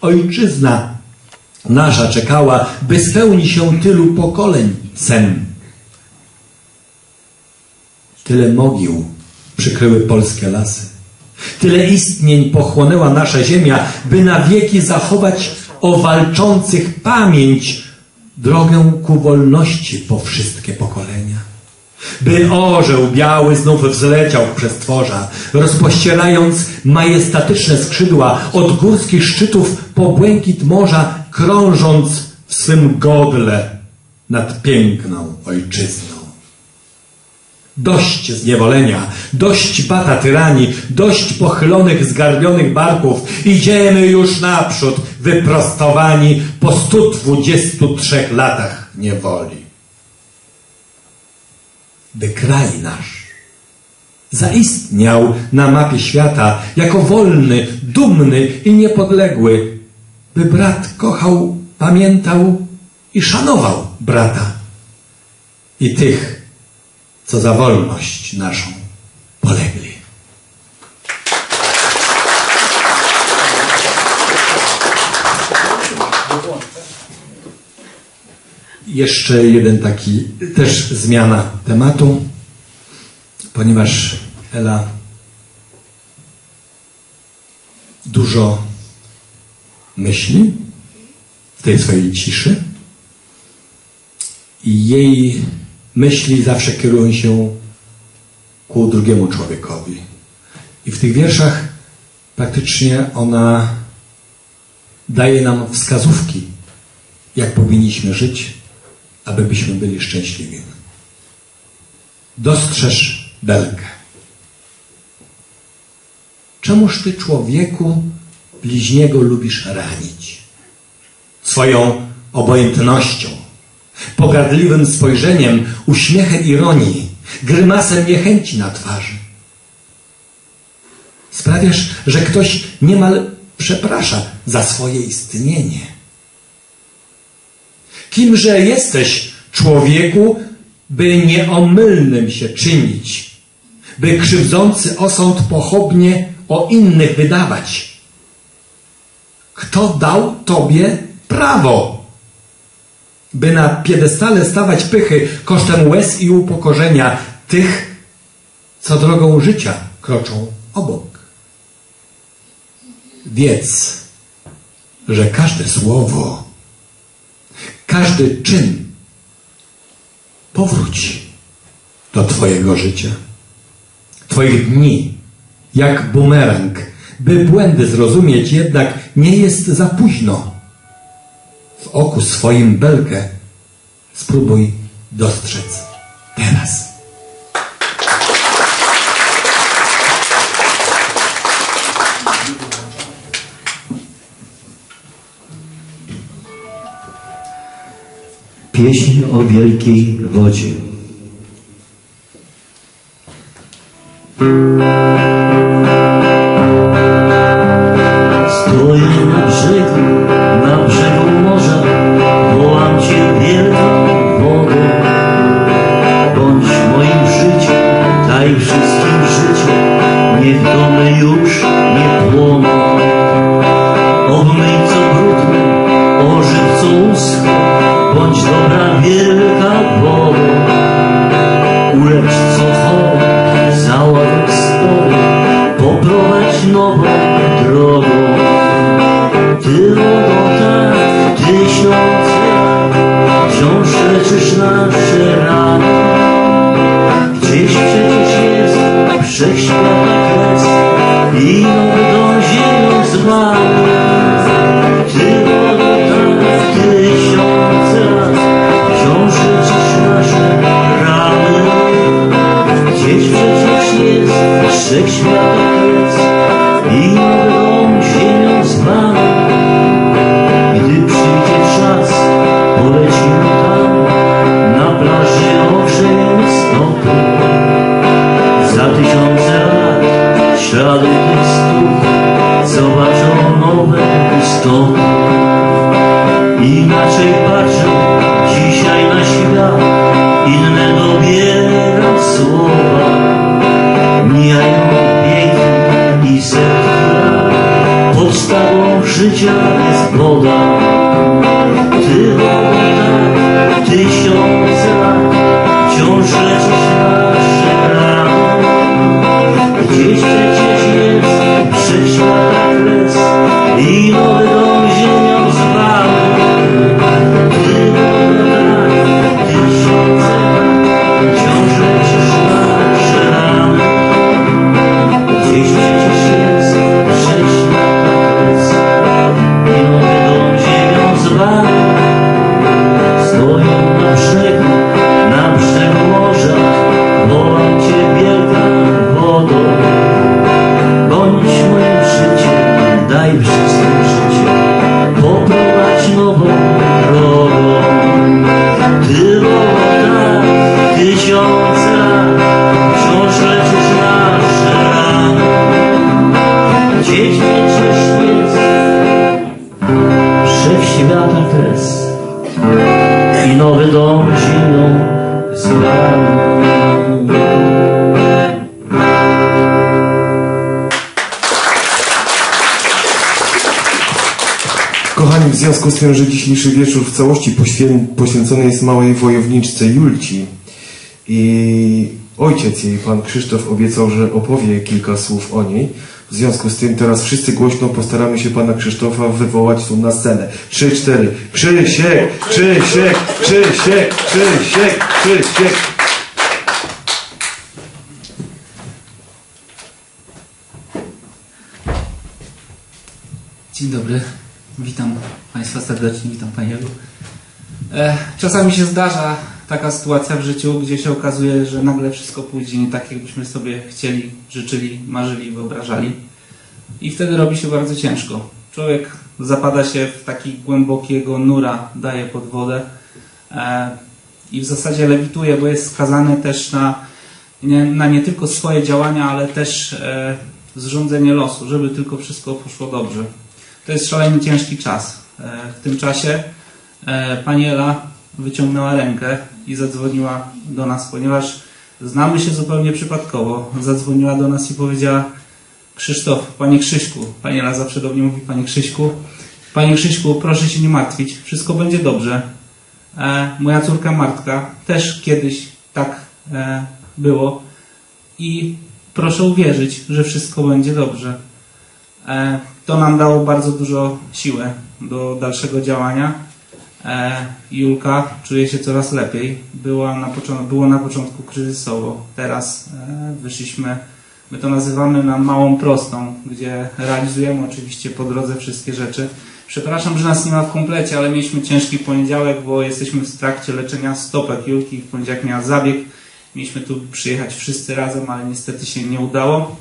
ojczyzna nasza czekała, by spełni się tylu pokoleń sen. Tyle mogił przykryły polskie lasy. Tyle istnień pochłonęła nasza ziemia, by na wieki zachować o walczących pamięć, drogę ku wolności po wszystkie pokolenia. By orzeł biały znów wzleciał w przestworza, rozpościerając majestatyczne skrzydła od górskich szczytów po błękit morza, krążąc w swym godle nad piękną ojczyzną. Dość zniewolenia, dość bata tyranii, dość pochylonych, zgarbionych barków. Idziemy już naprzód, wyprostowani po 123 latach niewoli. By kraj nasz zaistniał na mapie świata jako wolny, dumny i niepodległy, by brat kochał, pamiętał i szanował brata i tych, co za wolność naszą polegli. Jeszcze jeden taki, też zmiana tematu, ponieważ Ela dużo myśli w tej swojej ciszy i jej myśli zawsze kierują się ku drugiemu człowiekowi. I w tych wierszach praktycznie ona daje nam wskazówki, jak powinniśmy żyć, abyśmy byli szczęśliwi. Dostrzeż belkę. Czemuż ty człowieku bliźniego lubisz ranić? Swoją obojętnością, pogardliwym spojrzeniem, uśmiechem ironii, grymasem niechęci na twarzy. Sprawiasz, że ktoś niemal przeprasza za swoje istnienie. Kimże jesteś, człowieku, by nieomylnym się czynić, by krzywdzący osąd pochopnie o innych wydawać? Kto dał Tobie prawo, by na piedestale stawać pychy kosztem łez i upokorzenia tych, co drogą życia kroczą obok? Wiedz, że każde słowo, każdy czyn powróci do Twojego życia, Twoich dni, jak bumerang. By błędy zrozumieć, jednak nie jest za późno. W oku swoim belkę spróbuj dostrzec teraz. Pieśń o wielkiej wodzie. Stoję na brzegu, bądź dobra wielka wodo. Ulecz co chore, załaduj spory, poprowadź nową drogą. Ty wodo tak tysiące, wciąż leczysz nasze rany. Gdzieś przecież jest wszechświata kres i nowy dom ziemią wszechświata Tym, że dzisiejszy wieczór w całości poświę- poświęcony jest małej wojowniczce Julci i ojciec jej, pan Krzysztof, obiecał, że opowie kilka słów o niej. W związku z tym teraz wszyscy głośno postaramy się pana Krzysztofa wywołać tu na scenę. Trzy, cztery. Krzysiek, Krzysiek, Krzysiek, Krzysiek, Krzysiek. Dzień dobry, witam Państwa serdecznie, witam Paniego. E, czasami się zdarza taka sytuacja w życiu, gdzie się okazuje, że nagle wszystko pójdzie nie tak, jakbyśmy sobie chcieli, życzyli, marzyli, wyobrażali. I wtedy robi się bardzo ciężko. Człowiek zapada się w taki głębokiego nura, daje pod wodę e, i w zasadzie lewituje, bo jest skazany też na nie, na nie tylko swoje działania, ale też e, zrządzenie losu, żeby tylko wszystko poszło dobrze. To jest szalenie ciężki czas. E, w tym czasie e, pani Ela wyciągnęła rękę i zadzwoniła do nas, ponieważ znamy się zupełnie przypadkowo. Zadzwoniła do nas i powiedziała Krzysztof, panie Krzyśku, pani Ela zawsze do mnie mówi panie Krzyśku, panie Krzyśku, proszę się nie martwić, wszystko będzie dobrze. E, moja córka Martka też kiedyś tak było i proszę uwierzyć, że wszystko będzie dobrze. E, to nam dało bardzo dużo siły do dalszego działania. E, Julka czuje się coraz lepiej. Była na początku, było na początku kryzysowo. Teraz e, wyszliśmy, my to nazywamy na małą prostą, gdzie realizujemy oczywiście po drodze wszystkie rzeczy. Przepraszam, że nas nie ma w komplecie, ale mieliśmy ciężki poniedziałek, bo jesteśmy w trakcie leczenia stopek Julki. W poniedziałek miała zabieg. Mieliśmy tu przyjechać wszyscy razem, ale niestety się nie udało.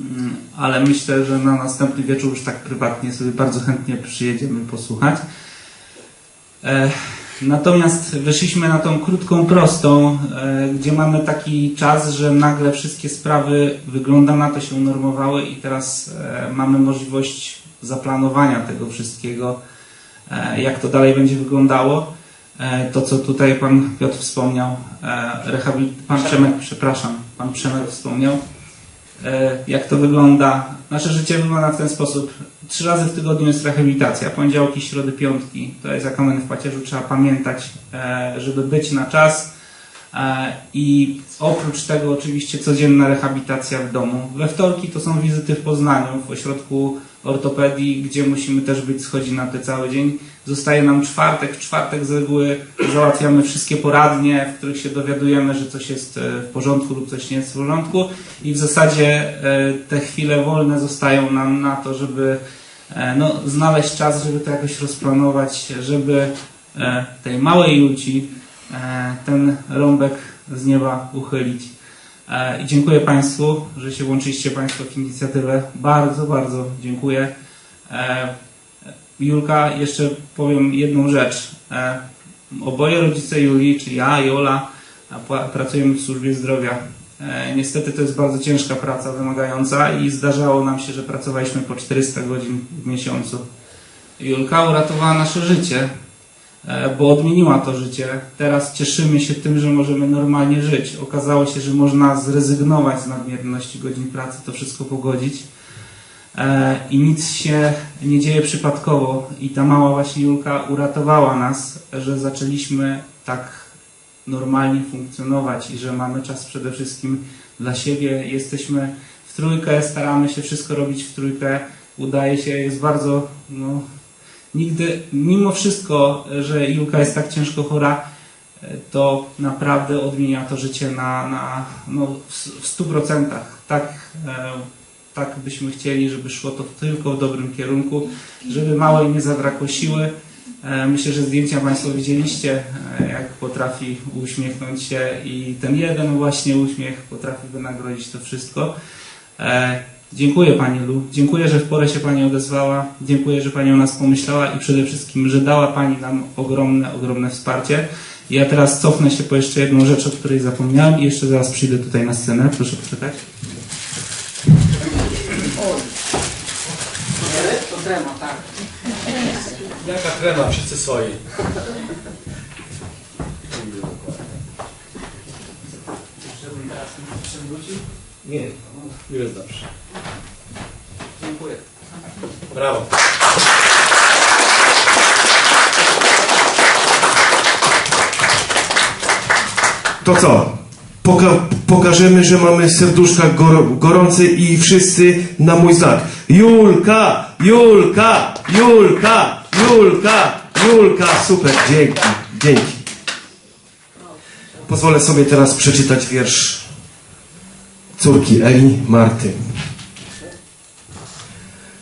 Mm, Ale myślę, że na następny wieczór już tak prywatnie sobie bardzo chętnie przyjedziemy posłuchać. E, Natomiast weszliśmy na tą krótką, prostą, e, gdzie mamy taki czas, że nagle wszystkie sprawy wygląda na to się unormowały i teraz e, mamy możliwość zaplanowania tego wszystkiego, jak to dalej będzie wyglądało. To, co tutaj pan Piotr wspomniał, e, rehabil... pan Przemek, przepraszam, pan Przemek wspomniał, jak to wygląda. Nasze życie wygląda w ten sposób. Trzy razy w tygodniu jest rehabilitacja. Poniedziałki, środy, piątki. To jest jak w pacierzu. Trzeba pamiętać, e, żeby być na czas. E, I oprócz tego oczywiście codzienna rehabilitacja w domu. We wtorki to są wizyty w Poznaniu, w ośrodku ortopedii, gdzie musimy też być schodzi na te cały dzień. Zostaje nam czwartek. W czwartek z reguły załatwiamy wszystkie poradnie, w których się dowiadujemy, że coś jest e, w porządku lub coś nie jest w porządku. I w zasadzie e, te chwile wolne zostają nam na to, żeby e, no, znaleźć czas, żeby to jakoś rozplanować, żeby tej małej e, ten rąbek z nieba uchylić. I dziękuję Państwu, że się łączyliście Państwo w inicjatywę. Bardzo, bardzo dziękuję. Julka, jeszcze powiem jedną rzecz. E, Oboje rodzice Julii, czyli ja i Ola, pracujemy w służbie zdrowia. E, Niestety to jest bardzo ciężka praca, wymagająca i zdarzało nam się, że pracowaliśmy po 400 godzin w miesiącu. Julka uratowała nasze życie, e, bo odmieniła to życie. Teraz cieszymy się tym, że możemy normalnie żyć. Okazało się, że można zrezygnować z nadmierności godzin pracy, to wszystko pogodzić. E, i nic się nie dzieje przypadkowo. I ta mała właśnie Julka uratowała nas, że zaczęliśmy tak normalnie funkcjonować i że mamy czas przede wszystkim dla siebie. Jesteśmy w trójkę, staramy się wszystko robić w trójkę. Udaje się, jest bardzo, no, nigdy, mimo wszystko, że Julka jest tak ciężko chora, to naprawdę odmienia to życie na, na no, w stu procentach. Tak, e, tak byśmy chcieli, żeby szło to tylko w dobrym kierunku, żeby małej nie zabrakło siły. E, Myślę, że zdjęcia Państwo widzieliście, e, jak potrafi uśmiechnąć się i ten jeden właśnie uśmiech potrafi wynagrodzić to wszystko. E, Dziękuję Pani Lu, dziękuję, że w porę się Pani odezwała, dziękuję, że Pani o nas pomyślała i przede wszystkim, że dała Pani nam ogromne, ogromne wsparcie. Ja teraz cofnę się po jeszcze jedną rzecz, o której zapomniałem i jeszcze zaraz przyjdę tutaj na scenę. Proszę poczekać. To trema, tak. Jaka krema, wszyscy swoi. Żebym teraz nie. Nie, już dobrze. Dziękuję. Brawo. To co? Poka pokażemy, że mamy serduszka gor gorące i wszyscy na mój znak. Julka! Julka! Julka! Julka! Julka! Super, dzięki, dzięki. Pozwolę sobie teraz przeczytać wiersz córki Eli, Marty.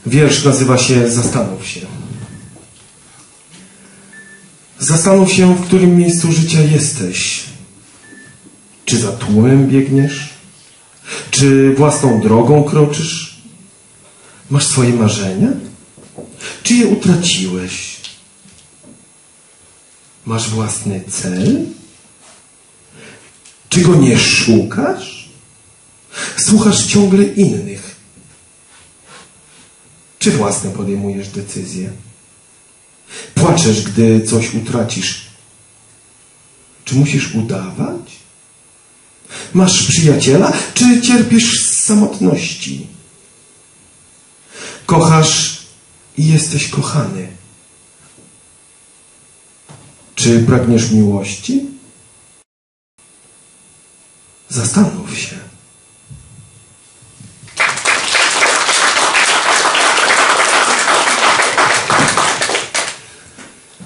Wiersz nazywa się Zastanów się. Zastanów się, w którym miejscu życia jesteś. Czy za tłumem biegniesz? Czy własną drogą kroczysz? Masz swoje marzenia? Czy je utraciłeś? Masz własny cel? Czy go nie szukasz? Słuchasz ciągle innych? Czy własne podejmujesz decyzje? Płaczesz, gdy coś utracisz. Czy musisz udawać? Masz przyjaciela, czy cierpisz z samotności? Kochasz i jesteś kochany. Czy pragniesz miłości? Zastanów się.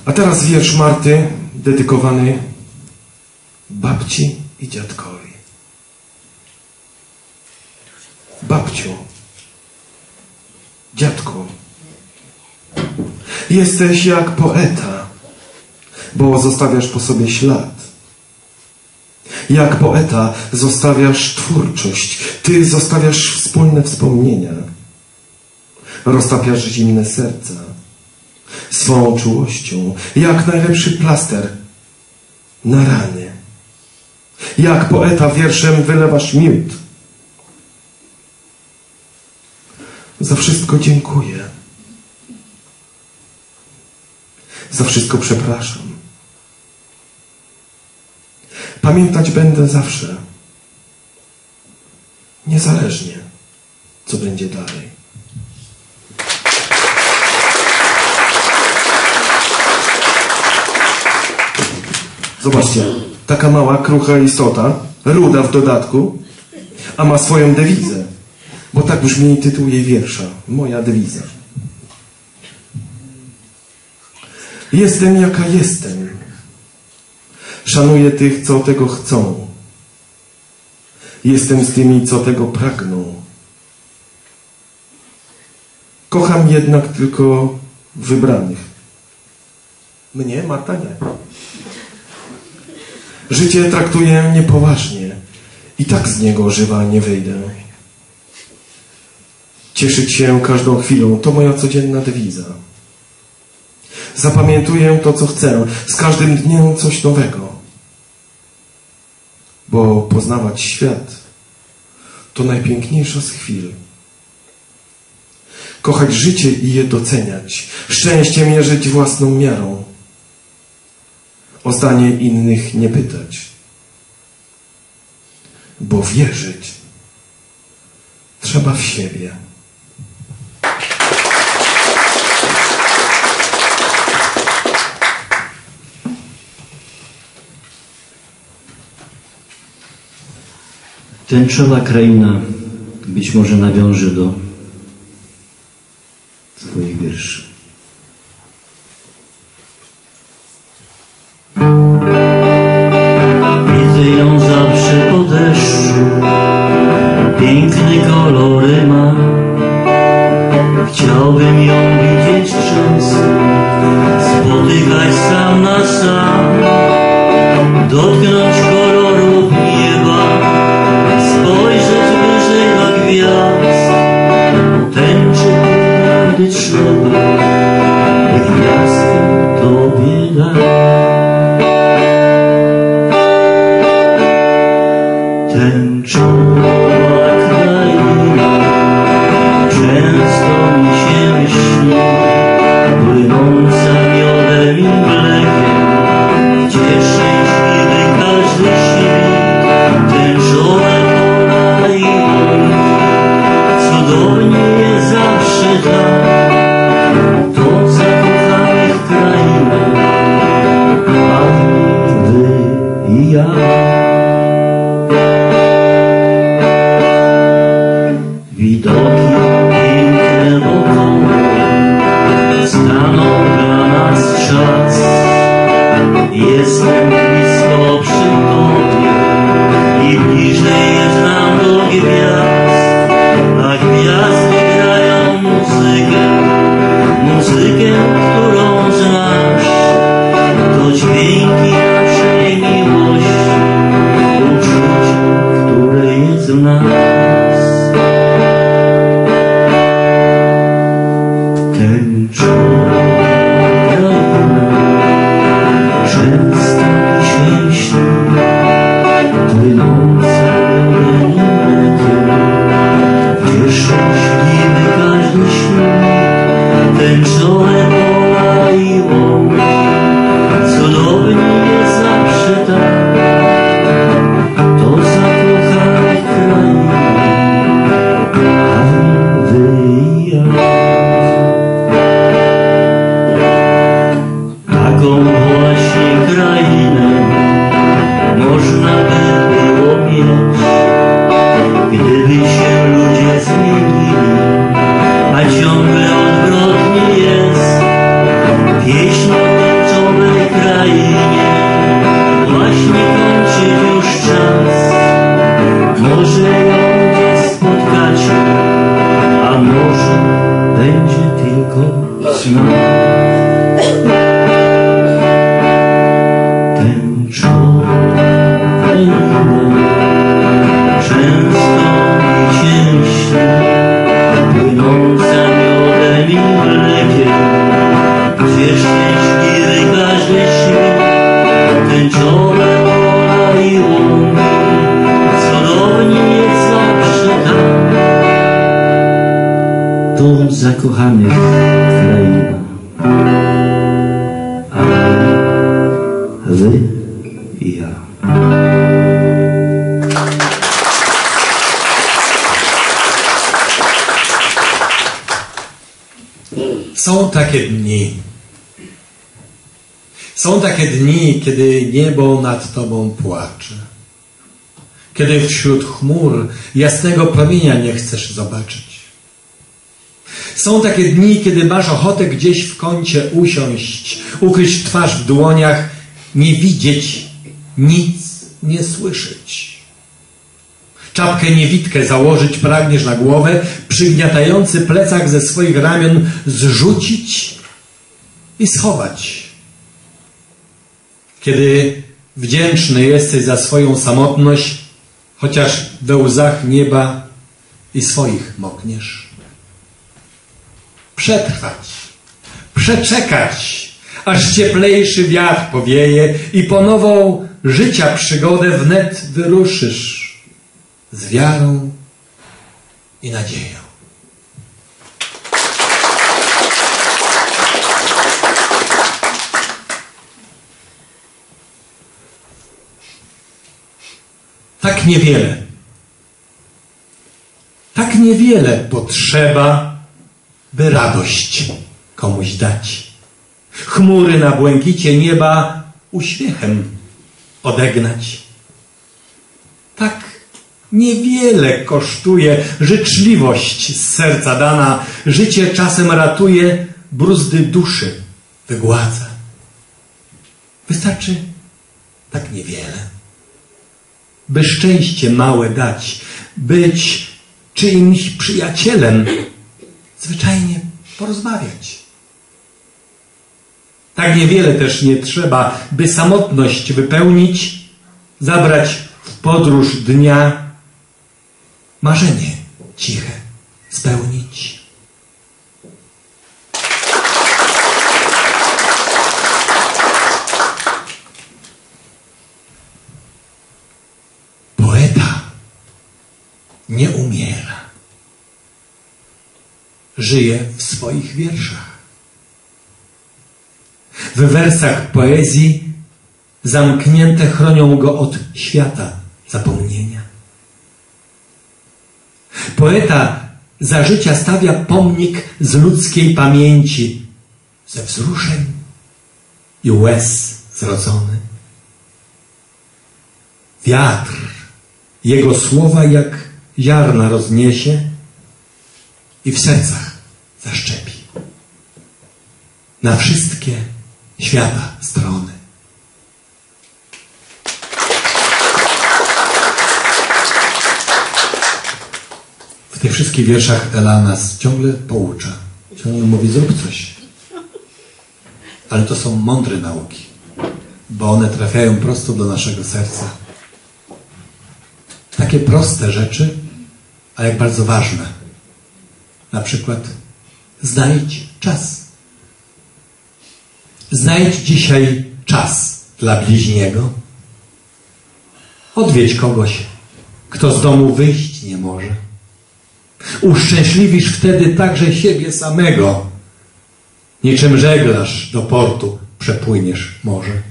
A teraz wiersz Marty dedykowany babci i dziadkowi. Babciu, dziadku, jesteś jak poeta, bo zostawiasz po sobie ślad. Jak poeta zostawiasz twórczość, ty zostawiasz wspólne wspomnienia. Roztapiasz zimne serca swą czułością, jak najlepszy plaster na rany. Jak poeta wierszem wylewasz miód. Za wszystko dziękuję. Za wszystko przepraszam. Pamiętać będę zawsze. Niezależnie, co będzie dalej. Zobaczcie, taka mała, krucha istota, ruda w dodatku, a ma swoją dewizę. Bo tak brzmi tytuł jej wiersza. Moja dewiza. Jestem jaka jestem. Szanuję tych, co tego chcą. Jestem z tymi, co tego pragną. Kocham jednak tylko wybranych. Mnie, Marta, nie. Życie traktuję niepoważnie i tak z niego żywa nie wyjdę. Cieszyć się każdą chwilą to moja codzienna dewiza. Zapamiętuję to, co chcę, z każdym dniem coś nowego. Bo poznawać świat to najpiękniejsza z chwil. Kochać życie i je doceniać, szczęście mierzyć własną miarą o zdanie innych nie pytać, bo wierzyć trzeba w siebie. Tęczowa kraina być może nawiąże do Twoich wierszy. Tęczowe pola i łąki, cudownie jest zawsze tam. To zakochanych kraina. A wy i ja. Są takie dni. Są takie dni, kiedy niebo nad Tobą płacze. Kiedy wśród chmur jasnego promienia nie chcesz zobaczyć. Są takie dni, kiedy masz ochotę gdzieś w kącie usiąść, ukryć twarz w dłoniach, nie widzieć, nic nie słyszeć. Czapkę niewidkę założyć pragniesz na głowę, przygniatający plecak ze swoich ramion zrzucić i schować. Kiedy wdzięczny jesteś za swoją samotność, chociaż we łzach nieba i swoich mokniesz. Przetrwać, przeczekać, aż cieplejszy wiatr powieje i po nową życia przygodę wnet wyruszysz z wiarą i nadzieją. Tak niewiele. Tak niewiele potrzeba, by radość komuś dać. Chmury na błękicie nieba uśmiechem odegnać. Tak Niewiele kosztuje życzliwość z serca dana. Życie czasem ratuje, bruzdy duszy wygładza. Wystarczy tak niewiele. By szczęście małe dać, być czyimś przyjacielem, zwyczajnie porozmawiać. Tak niewiele też nie trzeba, by samotność wypełnić, zabrać w podróż dnia, marzenie ciche spełnić. Poeta nie umiera. Żyje w swoich wierszach. W wersach poezji zamknięte chronią go od świata zapomnienia. Poeta za życia stawia pomnik z ludzkiej pamięci, ze wzruszeń i łez zrodzony. Wiatr jego słowa jak ziarna rozniesie i w sercach zaszczepi. Na wszystkie świata strony. W tych wszystkich wierszach Ela nas ciągle poucza. Ciągle mówi, zrób coś. Ale to są mądre nauki, bo one trafiają prosto do naszego serca. Takie proste rzeczy, a jak bardzo ważne. Na przykład znajdź czas. Znajdź dzisiaj czas dla bliźniego. Odwiedź kogoś, kto z domu wyjść nie może. Uszczęśliwisz wtedy także siebie samego. Niczym żeglarz do portu przepłyniesz morze.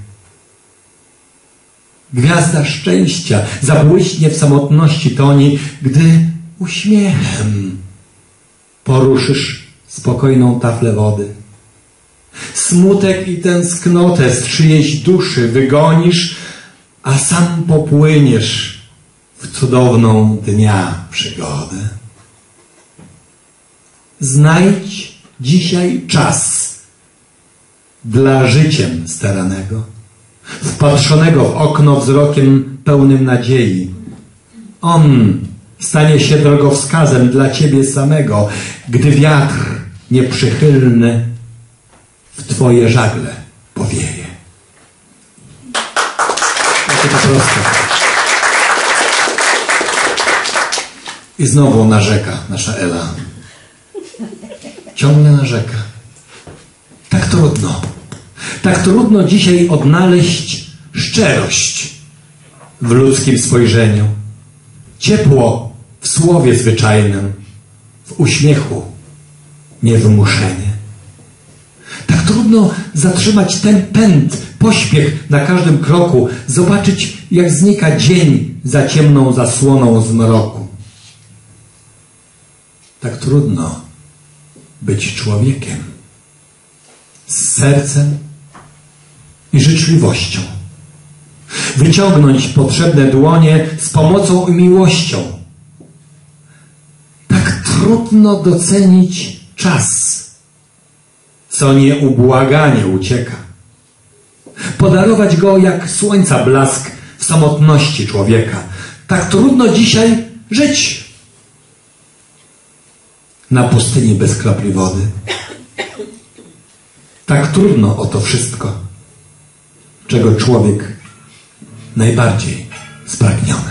Gwiazda szczęścia zabłyśnie w samotności toni, gdy uśmiechem poruszysz spokojną taflę wody. Smutek i tęsknotę z czyjejś duszy wygonisz, a sam popłyniesz w cudowną dnia przygodę. Znajdź dzisiaj czas dla życiem staranego, wpatrzonego w okno wzrokiem pełnym nadziei. On stanie się drogowskazem dla ciebie samego, gdy wiatr nieprzychylny w twoje żagle powieje. Jakie to proste. I znowu narzeka nasza Ela. Ciągle narzeka. Tak trudno. Tak trudno dzisiaj odnaleźć szczerość w ludzkim spojrzeniu. Ciepło w słowie zwyczajnym, w uśmiechu, niewymuszenie. Tak trudno zatrzymać ten pęd, pośpiech na każdym kroku, zobaczyć, jak znika dzień za ciemną zasłoną zmroku. Tak trudno być człowiekiem z sercem i życzliwością. Wyciągnąć potrzebne dłonie z pomocą i miłością. Tak trudno docenić czas, co nieubłaganie ucieka. Podarować go jak słońca blask w samotności człowieka. Tak trudno dzisiaj żyć na pustyni bez kropli wody. Tak trudno o to wszystko, czego człowiek najbardziej spragniony.